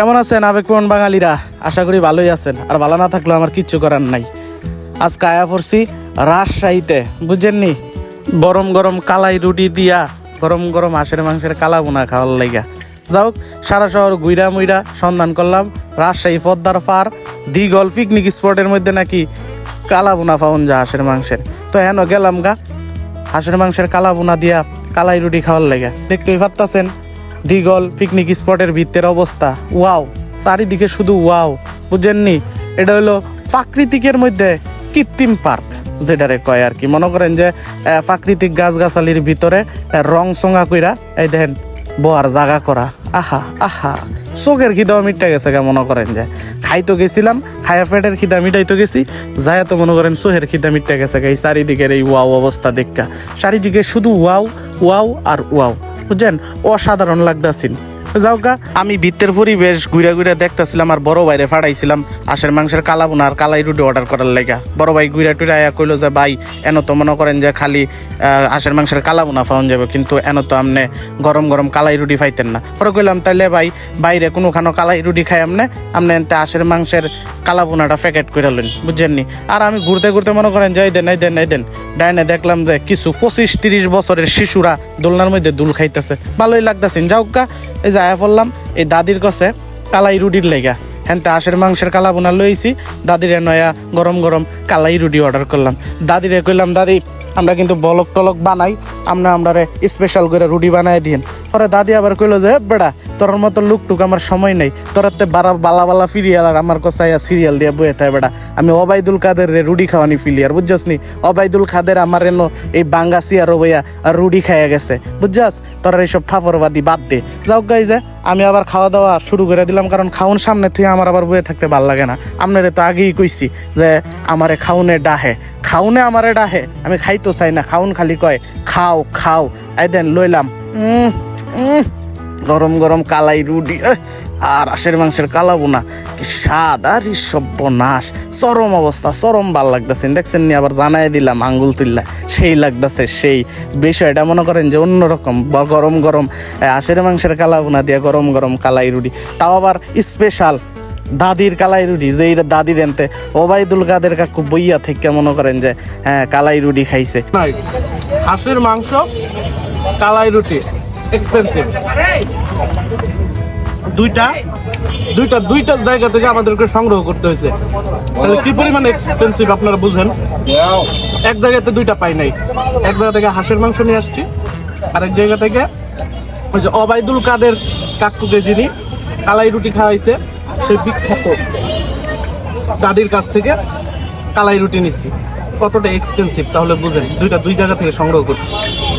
কেমন আছেন আবেগপূর্ণ বাঙালিরা? আশা করি ভালোই আছেন। আর ভালো না থাকলেও আমার কিচ্ছু করার নাই। আজ কায়া পড়ছি রাজশাহীতে বুঝছেননি গরম গরম কালাই রুটি দিয়া গরম গরম হাঁসের মাংসের কালা বোনা খাওয়ার লাইগা যাওক সারা শহর গুইরা মুইরা সন্ধান করলাম রাজশাহী পদ্মার পার। দিগল পিকনিক স্পটের মধ্যে নাকি কালা বোনা পাওন যা হাঁসের মাংসের। তো হেন গেলাম গা, হাঁসের মাংসের কালা বোনা দিয়া কালাই রুটি খাওয়ার লেগে দেখতেই পারতাছেন দিগল পিকনিক স্পটের ভিত্তের অবস্থা। ওয়াও চারিদিকে শুধু ওয়াও বুঝেননি? এটা হলো প্রাকৃতিকের মধ্যে কৃত্রিম পার্ক, যেটারে কয় আর কি। মনে করেন যে প্রাকৃতিক গাছগাছালির ভিতরে রং চঙা কইরা, এই দেখেন, বোয়ার জাগা করা। আহা আহা, চোখের খিদাও মিটটা গেছে গা, মনে করেন যে। খাইতো গেছিলাম, খায়া পেটের খিদা মিটাইতো গেছি, যায় তো মনে করেন চোখের খিদা মিটটা গেছে এই চারিদিকের এই ওয়াও অবস্থা দেখা। চারিদিকে শুধু ওয়াও ওয়াও আর ওয়াও বুঝছেন অসাধারণ লাগতাছিল। যাও গা আমি ভিত্তের পরিবেশ ঘুরে ঘুরে দেখতেছিলাম আর বড় ভাইরে ফাটাইছিলাম আশের মাংসের কালা বোনা আর কালাই রুটি অর্ডার করার লেগা। বড় ভাই ঘুরে টুরে আয়া কইলো যে, ভাই, এন তো মনে করেন যে খালি আশের মাংসের কালা বোনা পাওয়া যাবে, কিন্তু এন তো আমনে গরম গরম কালাই রুটি পাইতেন না। পরে কইলাম, তাইলে ভাই, বাইরে কোনো খানো কালাই রুটি খাই আমনে? আমনে এনতে আশের মাংসের কালা বোনাটা প্যাকেট করে লইন। বুঝছেননি আর আমি ঘুরতে ঘুরতে মনে করেন যে, এই দেন এই দেন এই দেন। ডাইনে দেখলাম যে, কিছু পঁচিশ তিরিশ বছরের শিশুরা দোলনার মধ্যে দুল খাইতেছে। ভালোই লাগতেছেন যাও গা এই যে আয়া পড়লাম, এই দাদির কাছে কালাই রুটির লেগা। হ্যাঁ তা হাঁসের মাংসের কালা বোনা লইছি দাদিরে নয়া গরম গরম কালাই রুটি অর্ডার করলাম। দাদিরে কইলাম, দাদি, আমরা কিন্তু বলক টলক বানাই, আমরা আমরা স্পেশাল করে রুটি বানাই দিন পরে দাদি আবার কইলো যে বেড়া, তোর মতো লুকটুক আমার সময় নেই। তোরাতে বারা বালা বালা ফিরিয়াল আর আমার কোথায় সিরিয়াল দিয়ে বয়ে থাকে বেড়া। আমি অবাইদুল কাদের রে রুডি খাওয়ানি ফিলিয়ার, বুঝছস নি? অবাইদুল খাদের আমার এনো এই বাঙ্গাসি আর বইয়া আর রুডি খাইয়া গেছে। বুঝছস? তোরা এইসব ফাফরবাদি বাদ দে। যাও গাই যে আমি আবার খাওয়া দাওয়া শুরু করে দিলাম, কারণ খাউন সামনে থেকে আমার আবার বয়ে থাকতে ভালো লাগে না। আপনারে তো আগেই কইছি যে আমারে খাউনে ডাহে। খাউনে আমারে ডাহে, আমি খাইতো চাই না খাউন খালি কয়, খাও খাও। আই দেন লইলাম। গরম গরম কালাই রুটি আর আশের মাংসের কালাবো না কি স্বাদ, আর সর্বনাশ। চরম অবস্থা, চরম ভালো লাগতেছেন দেখছেন নি, আবার জানাই দিলাম আঙ্গুল তুললা সেই লাগতেছে, সেই। বিষয়টা মনে করেন যে অন্যরকম গরম গরম আশের মাংসের কালাবো না দিয়ে গরম গরম কালাই রুটি। তাও আবার স্পেশাল দাদির কালাই রুটি যে দাদি দাদির এনতে ওবায়দুল কাদের কাকু বইয়া থেকে মনে করেন যে হ্যাঁ কালাই রুটি খাইছে। হাঁসের মাংস, কালাই রুটি। এক্সপেন্সিভ দুইটা? দুইটা দুইটা জায়গা থেকে আমাদেরকে সংগ্রহ করতে হয়েছে। তাহলে কি পরিমাণ এক্সপেন্সিভ আপনারা বুঝেন? এক জায়গাতে দুইটা পাই নাই। এক জায়গা থেকে হাঁসের মাংস নিয়ে আসছি, আরেক জায়গা থেকে ওই যে অবায়দুল কাদের কাকুকে যিনি কালাই রুটি খাওয়াইছে সেই বিখ্যাত দাদির কাছ থেকে কালাই রুটি নিচ্ছি কতটা এক্সপেন্সিভ তাহলে বুঝেন। দুইটা দুই জায়গা থেকে সংগ্রহ করছি।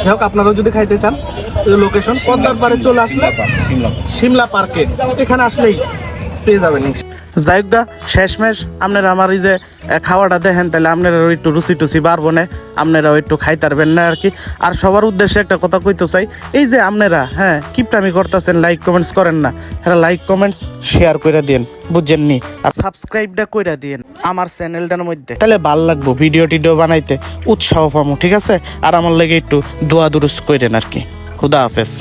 যাই হোক, আপনারাও যদি খাইতে চান লোকেশন পদ্মার পারে চলে আসলে সিমলা পার্কে। এখানে আসলেই পেয়ে যাবেন যাই হোক শেষমেশ আপনারা আমার এই যে খাওয়াটা দেখেন, তাহলে আপনারাও একটু রুচি টুচি বাড়বো না, আপনারাও একটু খাইতারবেন না আর কি। আর সবার উদ্দেশ্যে একটা কথা কইতে চাই, এই যে আপনারা হ্যাঁ কিপটামি করতেছেন লাইক কমেন্টস করেন না হ্যাঁ লাইক কমেন্টস শেয়ার করে দিন বুঝছেন নি? আর সাবস্ক্রাইবটা কইরা দিন আমার চ্যানেলটার মধ্যে। তাহলে ভালো লাগবো ভিডিও টিডিও বানাইতে উৎসাহ পামো, ঠিক আছে? আর আমার লেগে একটু দোয়া দুরুস কইরেন আর কি। খুদা হাফেজ